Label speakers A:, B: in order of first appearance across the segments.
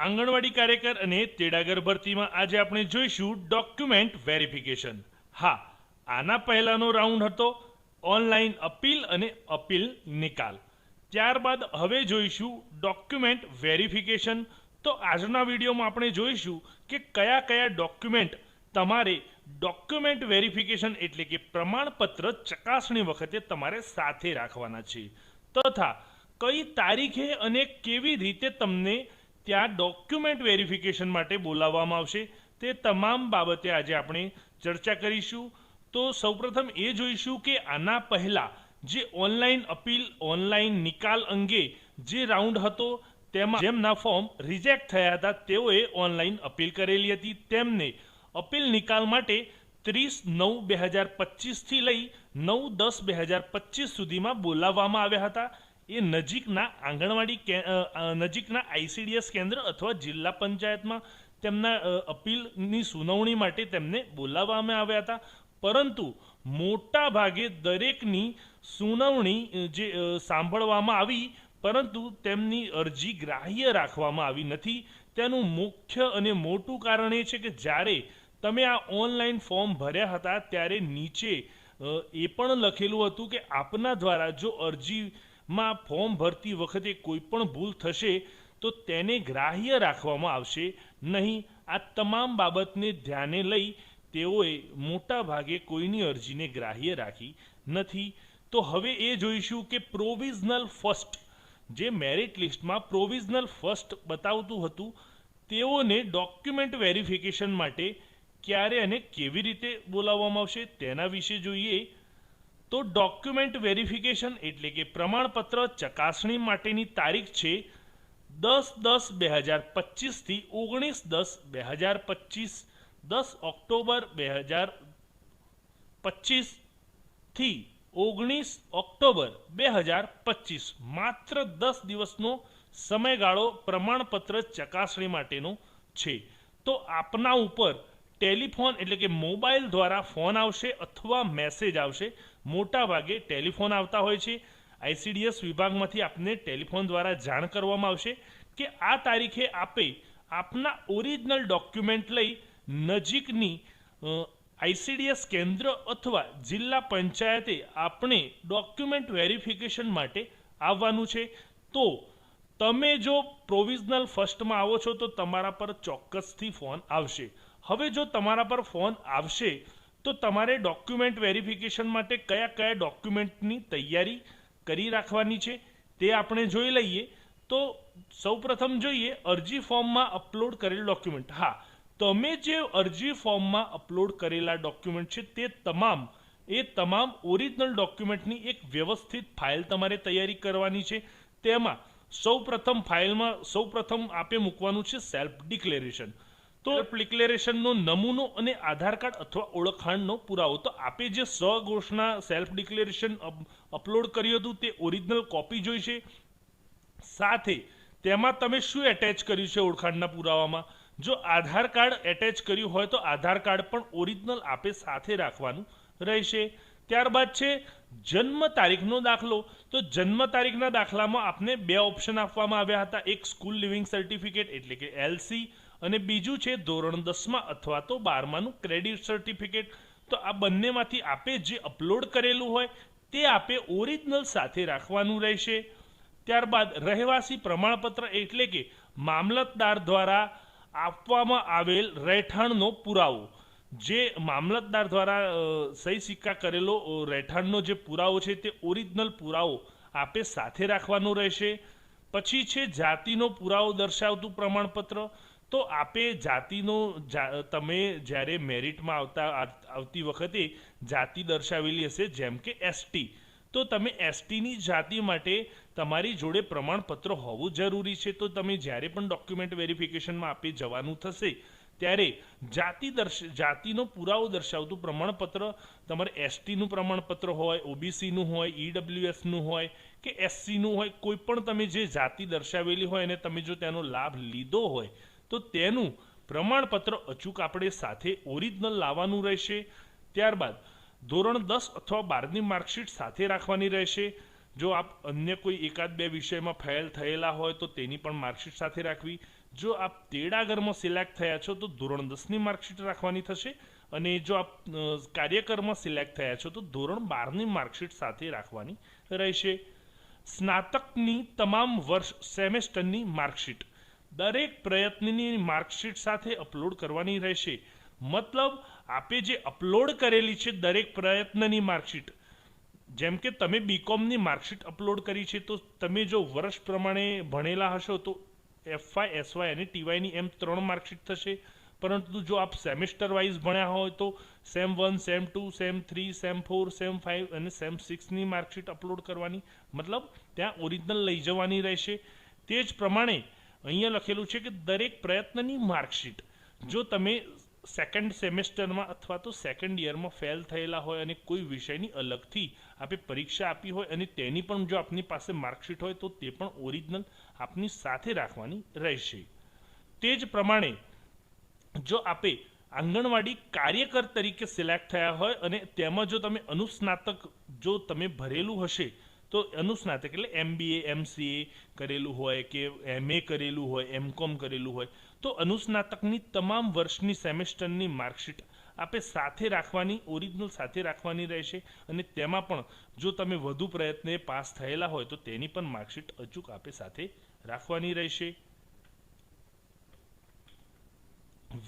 A: આંગણવાડી કાર્યકર અને તેડાગર ભરતીમાં આજે આપણે જોઈશું ડોક્યુમેન્ટ વેરિફિકેશન. હા, આના પહેલાનો રાઉન્ડ હતો, ઓનલાઈન અપીલ અને અપીલ નિકાલ. ત્યારબાદ હવે જોઈશું ડોક્યુમેન્ટ વેરિફિકેશન. તો આજના વિડીયોમાં આપણે જોઈશું કે કયા કયા ડોક્યુમેન્ટ તમારે ડોક્યુમેન્ટ વેરિફિકેશન એટલે કે પ્રમાણપત્ર ચકાસણી વખતે તમારે સાથે રાખવાના છે. તથા કઈ તારીખે અને કેવી રીતે તમને ત્યાં ડોક્યુમેન્ટ વેરિફિકેશન માટે બોલાવવામાં આવશે. તે તમામ બાબતે આજે આપણે ચર્ચા કરીશું. તો સૌપ્રથમ એ જોઈશું કે આના પહેલાં જે ઓનલાઈન અપીલ ઓનલાઈન નિકાલ અંગે જે રાઉન્ડ હતો, તેમાં જેમના ફોર્મ રિજેક્ટ થયા હતા, તેઓએ ઓનલાઈન અપીલ કરેલી હતી. તેમને અપીલ નિકાલ માટે ત્રીસ નવ બે હજાર પચીસથી લઈ નવ દસ બે હજાર પચીસ સુધીમાં બોલાવવામાં આવ્યા હતા. એ નજીકના આંગણવાડી નજીકના આઈસીડીએસ કેન્દ્ર અથવા જિલ્લા પંચાયતમાં તેમના અપીલની સુનાવણી માટે તેમને બોલાવવામાં આવ્યા હતા. પરંતુ મોટા ભાગે દરેકની સુનાવણી જે સાંભળવામાં આવી, પરંતુ તેમની અરજી ગ્રાહ્ય રાખવામાં આવી નથી. તેનું મુખ્ય અને મોટું કારણ એ છે કે જ્યારે તમે આ ઓનલાઈન ફોર્મ ભર્યા હતા, ત્યારે નીચે એ પણ લખેલું હતું કે આપના દ્વારા જો અરજીમાં ફોર્મ ભરતી વખતે કોઈ પણ ભૂલ થશે તો તેને ગ્રાહ્ય રાખવામાં આવશે. નહીં, આ તમામ બાબતને ધ્યાને લઈ તેઓએ મોટા ભાગે કોઈની અરજીને ગ્રાહ્ય રાખી નથી. તો હવે એ જોઈશું કે પ્રોવિઝનલ ફર્સ્ટ, જે મેરિટ લિસ્ટમાં પ્રોવિઝનલ ફર્સ્ટ બતાવતું હતું, તેઓને ડોક્યુમેન્ટ વેરિફિકેશન માટે ક્યારે અને કેવી રીતે બોલાવવામાં આવશે તેના વિશે જોઈએ. તો ડોક્યુમેન્ટ વેરિફિકેશન એટલે કે પ્રમાણપત્ર ચકાસણી માટેની તારીખ છે દસ દસ બે હજાર પચીસથી ઓગણીસ દસ બે હજાર પચીસ, દસ ઓક્ટોબર બે હજાર પચીસથી ઓગણીસ ઓક્ટોબર બે હજાર પચીસ. માત્ર દસ દિવસનો સમયગાળો પ્રમાણપત્ર ચકાસણી માટેનો છે. તો આપના ઉપર ટેલિફોન એટલે કે મોબાઈલ દ્વારા ફોન આવશે અથવા મેસેજ આવશે મોટા ભાગે ટેલિફોન આવતા હોય છે. આઈસીડીએસ વિભાગમાંથી આપને ટેલિફોન દ્વારા જાણ કરવામાં આવશે કે આ તારીખે આપે આપના ઓરિજિનલ ડોક્યુમેન્ટ લઈ નજીકની આઈસીડીએસ કેન્દ્ર અથવા જિલ્લા પંચાયતે આપણે ડોક્યુમેન્ટ વેરિફિકેશન માટે આવવાનું છે. તો તમે જો પ્રોવિઝનલ ફર્સ્ટમાં આવો છો તો તમારા પર ચોક્કસથી ફોન આવશે. હવે જો તમારા પર ફોન આવશે, તો તમારે ડોક્યુમેન્ટ વેરિફિકેશન માટે કયા કયા ડોક્યુમેન્ટની તૈયારી કરી રાખવાની છે તે આપણે જોઈ લઈએ. તો સૌપ્રથમ જોઈએ અરજી ફોર્મમાં અપલોડ કરેલ ડોક્યુમેન્ટ હા તમે જે અરજી ફોર્મમાં અપલોડ કરેલા ડોક્યુમેન્ટ છે તે તમામ, એ તમામ ઓરિજિનલ ડોક્યુમેન્ટની એક વ્યવસ્થિત ફાઇલ તમારે તૈયારી કરવાની છે. તેમાં સૌપ્રથમ ફાઇલમાં સૌપ્રથમ આપે મૂકવાનું છે સેલ્ફ ડિક્લેરેશન તો ડિક્લેરેશનનો નમૂનો અને આધાર કાર્ડ અથવા ઓળખાણનો પુરાવો તો આપે જે સ્વઘોષણા સેલ્ફ ડિક્લેરેશન અપલોડ કર્યું હતું તે ઓરિજિનલ કોપી જોઈશે. સાથે તેમાં તમે શું એટેચ કર્યું છે ઓળખાણના પુરાવામાં? જો આધાર કાર્ડ એટેચ કર્યું હોય તો આધાર કાર્ડ પણ ઓરિજિનલ આપે સાથે રાખવાનું રહેશે. ત્યારબાદ છે જન્મ તારીખનો દાખલો. તો જન્મ તારીખના દાખલામાં આપને બે ઓપ્શન આપવામાં આવ્યા હતા. એક સ્કૂલ લિવિંગ સર્ટિફિકેટ એટલે કે એલસી અને બીજું છે ધોરણ દસમાં અથવા તો બારમાનું ક્રેડિટ સર્ટિફિકેટ તો આ બંનેમાંથી આપે જે અપલોડ કરેલું હોય તે આપે ઓરિજિનલ સાથે રાખવાનું રહેશે. ત્યારબાદ રહેવાસી પ્રમાણપત્ર એટલે કે મામલતદાર દ્વારા આપવામાં આવેલ રહેઠાણનો પુરાવો. જે મામલતદાર દ્વારા સહી સિક્કા કરેલો રહેઠાણનો જે પુરાવો છે તે ઓરિજિનલ પુરાવો આપે સાથે રાખવાનો રહેશે. પછી છે જાતિનો પુરાવો દર્શાવતું પ્રમાણપત્ર. તો આપે જાતિનો તમે જ્યારે મેરિટમાં આવતા આવતી વખતે જાતિ દર્શાવેલી હશે જેમ કે એસટી તો તમે એસટીની જાતિ માટે તમારી જોડે પ્રમાણપત્ર હોવું જરૂરી છે. તો તમે જ્યારે પણ ડોક્યુમેન્ટ વેરિફિકેશનમાં આપે જવાનું થશે, ત્યારે જાતિ દર્શ, જાતિનો પુરાવો દર્શાવતું પ્રમાણપત્ર, તમારે એસટીનું પ્રમાણપત્ર હોય ઓબીસીનું હોય ઈડબ્લ્યુએસનું હોય કે એસસીનું હોય, કોઈ પણ તમે જે જાતિ દર્શાવેલી હોય અને તમે જો તેનો લાભ લીધો હોય તો તેનું પ્રમાણપત્ર અચૂક આપણે સાથે ઓરિજિનલ લાવવાનું રહેશે. ત્યારબાદ ધોરણ દસ અથવા બારની માર્કશીટ સાથે રાખવાની રહેશે. જો આપ અન્ય કોઈ એકાદ બે વિષયમાં ફેલ થયેલા હોય તો તેની પણ માર્કશીટ સાથે રાખવી. જો આપ તેડાગરમાં સિલેક્ટ થયા છો તો ધોરણ દસની માર્કશીટ રાખવાની થશે અને જો આપ કાર્યક્રમમાં કાર્યકરમાં સિલેક્ટ થયા છો તો ધોરણ બારની માર્કશીટ સાથે રાખવાની રહેશે. સ્નાતકની તમામ વર્ષ સેમેસ્ટરની માર્કશીટ. દરેક પ્રયત્નની માર્કશીટ સાથે અપલોડ કરવાની રહેશે. મતલબ, આપે જે અપલોડ કરેલી છે દરેક પ્રયત્નની માર્કશીટ. જેમ કે તમે બીકોમની માર્કશીટ અપલોડ કરી છે, તો તમે જો વર્ષ પ્રમાણે ભણેલા હશો, તો એફવાય એસવાય અને ટીવાયની એમ ત્રણ માર્કશીટ થશે. પરંતુ જો આપ સેમેસ્ટર વાઇઝ ભણ્યા હોય, તો sem one, sem two, sem three, sem four, sem five અને સેમ સિક્સની માર્કશીટ અપલોડ કરવાની. મતલબ, ત્યાં ઓરિજિનલ લઈ જવાની રહેશે. તે જ પ્રમાણે અહીંયા લખેલું છે કે દરેક પ્રયત્નની માર્કશીટ, જો તમે સેકન્ડ સેમેસ્ટરમાં અથવા તો સેકન્ડ યરમાં ફેલ થયેલા હોય અને કોઈ વિષયની અલગથી આપે પરીક્ષા આપી હોય અને તેની પણ જો આપની પાસે માર્કશીટ હોય તો તે પણ ઓરિજિનલ આપની સાથે રાખવાની રહેશે. તે જ પ્રમાણે જો આપે આંગણવાડી કાર્યકર તરીકે સિલેક્ટ થયા હોય અને તેમાં જો તમે અનુસ્નાતક જો તમે ભરેલું હશે તો અનુસ્નાતક એટલે એમબીએ એમસીએ કરેલું હોય કે એમએ કરેલું હોય એમકોમ કરેલું હોય, તો અનુસ્નાતકની તમામ વર્ષની સેમેસ્ટરની માર્કશીટ આપે સાથે રાખવાની, ઓરિજિનલ સાથે રાખવાની રહેશે અને તેમાં પણ જો તમે વધુ પ્રયત્ને પાસ થયેલા હોય તો તેની પણ માર્કશીટ અચૂક આપે સાથે રાખવાની રહેશે.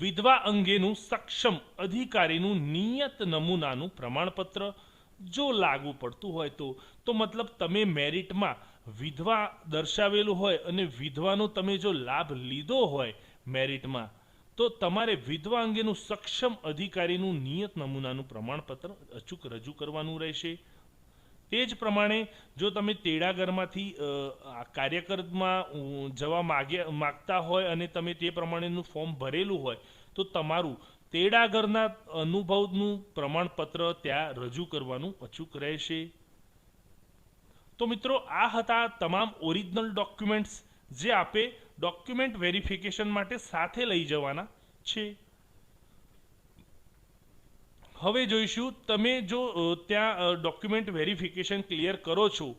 A: વિધવા અંગેનું સક્ષમ અધિકારીનું નિયત નમૂનાનું પ્રમાણપત્ર જો લાગુ પડતું હોય તો તો મતલબ તમે મેરિટમાં વિધવા દર્શાવેલું હોય અને વિધવાનો તમે જો લાભ લીધો હોય મેરિટમાં, તો તમારે વિધવા અંગેનું સક્ષમ અધિકારીનું નિયત નમૂનાનું પ્રમાણપત્ર અચૂક રજૂ કરવાનું રહેશે. તે જ પ્રમાણે જો તમે તેડાગરમાંથી કાર્યકરમાં જવા માગ્યા, માગતા હોય અને તમે તે પ્રમાણેનું ફોર્મ ભરેલું હોય, તો તમારું તેડાગરના અનુભવનું પ્રમાણપત્ર ત્યાં રજૂ કરવાનું અચૂક રહેશે. તો મિત્રો, આ હતા તમામ ઓરિજિનલ ડોક્યુમેન્ટ્સ જે આપે ડોક્યુમેન્ટ વેરિફિકેશન માટે સાથે લઈ જવાના છે. હવે જોઈશું, તમે જો ત્યાં ડોક્યુમેન્ટ વેરિફિકેશન ક્લિયર કરો છો,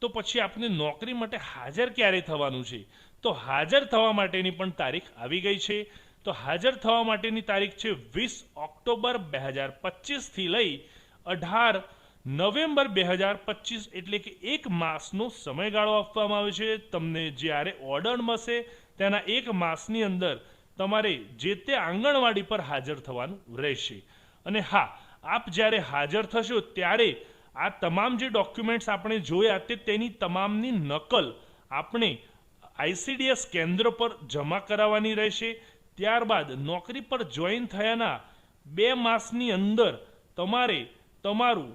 A: તો પછી આપને નોકરી માટે હાજર ક્યારે થવાનું છે? તો હાજર થવા માટેની પણ તારીખ આવી ગઈ છે. તો હાજર થવા માટેની તારીખ છે વીસ ઓક્ટોબર બે હજાર પચીસથી લઈ અઢાર નવેમ્બર બે હજાર પચીસ એટલે કે એક માસનો સમયગાળો આપવામાં આવે છે. તમને જ્યારે ઓર્ડર મળશે, તેના એક માસની અંદર તમારે જે તે આંગણવાડી પર હાજર થવાનું રહેશે. અને હા, આપ જ્યારે હાજર થશો ત્યારે આ તમામ જે ડોક્યુમેન્ટ્સ આપણે જોયા તે તેની તમામની નકલ આપણે આઈસીડીએસ કેન્દ્ર પર જમા કરાવવાની રહેશે. ત્યારબાદ નોકરી પર જોઈન થયાના બે માસની અંદર તમારે તમારું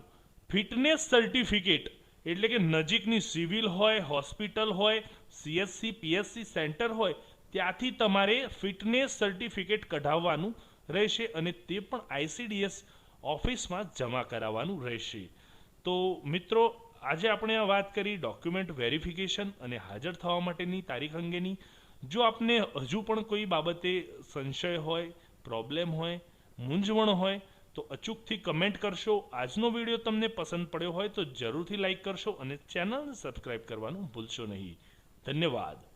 A: ફિટનેસ સર્ટિફિકેટ એટલે કે નજીકની સિવિલ હોય, હોસ્પિટલ હોય સીએસસી પીએસસી સેન્ટર હોય, ત્યાંથી તમારે ફિટનેસ સર્ટિફિકેટ કઢાવવાનું રહેશે અને તે પણ આઈસીડીએસ ઓફિસમાં જમા કરાવવાનું રહેશે. તો મિત્રો, આજે આપણે આ વાત કરી ડોક્યુમેન્ટ વેરિફિકેશન અને હાજર થવા માટેની તારીખ અંગેની. જો આપને હજુ પણ કોઈ બાબતે સંશય હોય પ્રોબ્લેમ હોય, મૂંઝવણ હોય, તો અચૂકથી કમેન્ટ કરશો. આજનો વીડિયો તમને પસંદ પડ્યો હોય તો જરૂરથી લાઈક કરશો અને ચેનલને સબસ્ક્રાઈબ કરવાનું ભૂલશો નહીં. ધન્યવાદ.